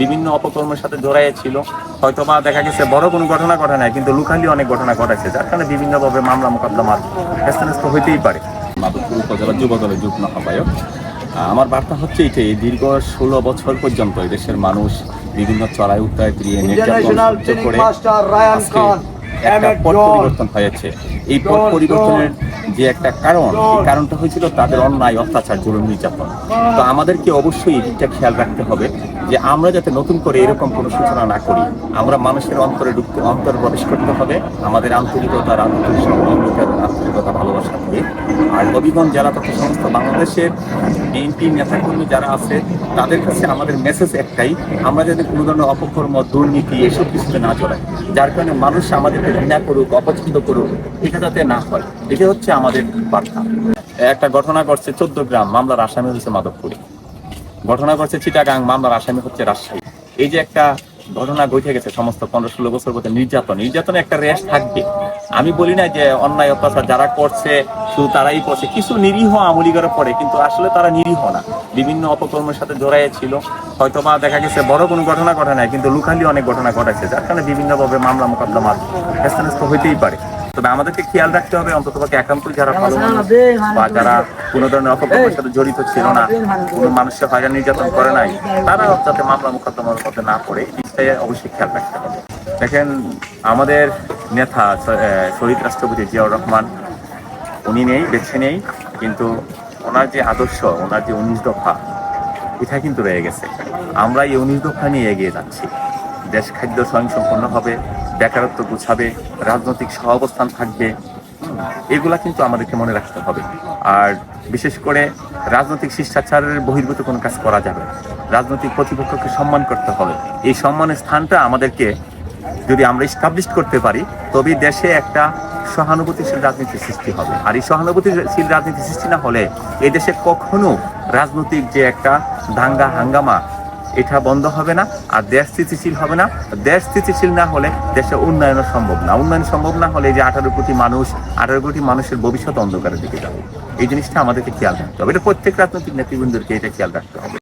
বিভিন্ন অপকর্মের সাথে জড়াইয়ে ছিল। হয়তো বা দেখা গেছে বড় কোনো ঘটনা ঘটে নাই কিন্তু লুকালি অনেক ঘটনা ঘটেছে যার কারণে বিভিন্নভাবে মামলা মোকদ্দমার হ্যাস্তান্যস্ত হইতেই পারে। মাধবপুর উপজেলা যুব দলের যুগ্ম আহ্বায়ক আমার বার্তা হচ্ছে এটাই দীর্ঘ ষোলো বছর পর্যন্ত এই দেশের মানুষ বিভিন্ন চড়াই উত্তরায় দিয়ে নির্যাতন করে একটা পট পরিবর্তন হয়েছে। এই পট জন, পরিবর্তনের যে একটা কারণ কারণটা হয়েছিল তাদের অন্যায়, অত্যাচার জরুরি নির্যাতন। তো আমাদেরকে অবশ্যই এদিকটা খেয়াল রাখতে হবে যে আমরা যাতে নতুন করে এরকম কোনো সূচনা না করি, আমরা মানুষের অন্তরে ঢুকতে অন্তর প্রবেশ করতে হবে। আমাদের আন্তরিকতা রাজনৈতিক সহমর্মিতার আন্তরিকতা ভালোবাসা দিয়ে আর হবিগঞ্জ জেলা তথা সমস্ত বাংলাদেশের বিএনপি নেতাকর্মী যারা আছে, তাদের কাছে আমাদের মেসেজ একটাই, আমরা যাতে কোনো ধরনের অপকর্ম, দুর্নীতি এসব কিছুতে না জড়াই, যার কারণে মানুষ আমাদেরকে ঘৃণা করুক, অপছন্দ করুক, এটা যাতে না হয়, এটা হচ্ছে আমাদের বার্তা। একটা ঘটনা ঘটছে চোদ্দ গ্রাম, মামলার আসামি হচ্ছে মাধবপুরে। ঘটনা ঘটছে চিটাগাং, মামলার আসামি হচ্ছে রাজশাহী। এই যে একটা ঘটনা ঘটে গেছে সমস্ত পনেরো ষোলো বছর মধ্যে নির্যাতন, নির্যাতনে একটা রেশ থাকবে। আমি বলি না যে অন্যায়, অত্যাচার যারা করছে শুধু তারাই করছে কিছু নিরীহ আমলিগরা পড়ে কিন্তু আসলে তারা নিরীহ না। বিভিন্ন অপকর্মের সাথে জড়াইয়ে ছিল হয়তো বা দেখা গেছে বড় কোনো ঘটনা ঘটে নাই কিন্তু লুকালি অনেক ঘটনা ঘটেছে যার কারণে বিভিন্নভাবে মামলা মোকদ্দমার হ্যাস্তান্যস্ত হইতেই পারে। তবে আমাদেরকে খেয়াল রাখতে হবে অন্তত পক্ষে একান্ত যারা ভালো মানুষ বা যারা কোনো ধরনের অপকর্মের সাথে জড়িত ছিল না কোনো মানুষের হয়রানি নির্যাতন করে নাই তারা যাতে মামলা মোকদ্দমার মধ্যে না পড়ে এই অবশ্যই খেয়াল রাখতে হবে। দেখেন আমাদের নেতা শহীদ রাষ্ট্রপতি জিয়াউর রহমান উনি নেই, বেছে নেই, কিন্তু ওনার যে আদর্শ, ওনার যে উনিশ দফা, এটা কিন্তু রয়ে গেছে। আমরা এই উনিশ দফা নিয়ে এগিয়ে যাচ্ছি। দেশ খাদ্য স্বয়ংসম্পন্ন হবে, বেকারত্ব গুছাবে, রাজনৈতিক সহাবস্থান থাকবে, এগুলা কিন্তু আমাদেরকে মনে রাখতে হবে। আর বিশেষ করে রাজনৈতিক শিষ্টাচারের বহির্ভূত কোনো কাজ করা যাবে রাজনৈতিক প্রতিপক্ষকে সম্মান করতে হবে। এই সম্মানের স্থানটা আমাদেরকে যদি আমরা স্টাবলিশ করতে পারি, তবেই দেশে একটা সহানুভূতিশীল রাজনীতির সৃষ্টি হবে। আর এই সহানুভূতিশীল রাজনীতি সৃষ্টি না হলে এই দেশে কখনো রাজনৈতিক যে একটা দাঙ্গা, হাঙ্গামা, এটা বন্ধ হবে না, আর দেশ স্থিতিশীল হবে না। দেশ স্থিতিশীল না হলে দেশে উন্নয়নও সম্ভব না। উন্নয়ন সম্ভব না হলে যে আঠারো কোটি মানুষ, আঠারো কোটি মানুষের ভবিষ্যৎ অন্ধকারের দিকে যাবে। এই জিনিসটা আমাদেরকে খেয়াল রাখতে হবে। এটা প্রত্যেক রাজনৈতিক নেতৃবৃন্দকে এটা খেয়াল রাখতে হবে।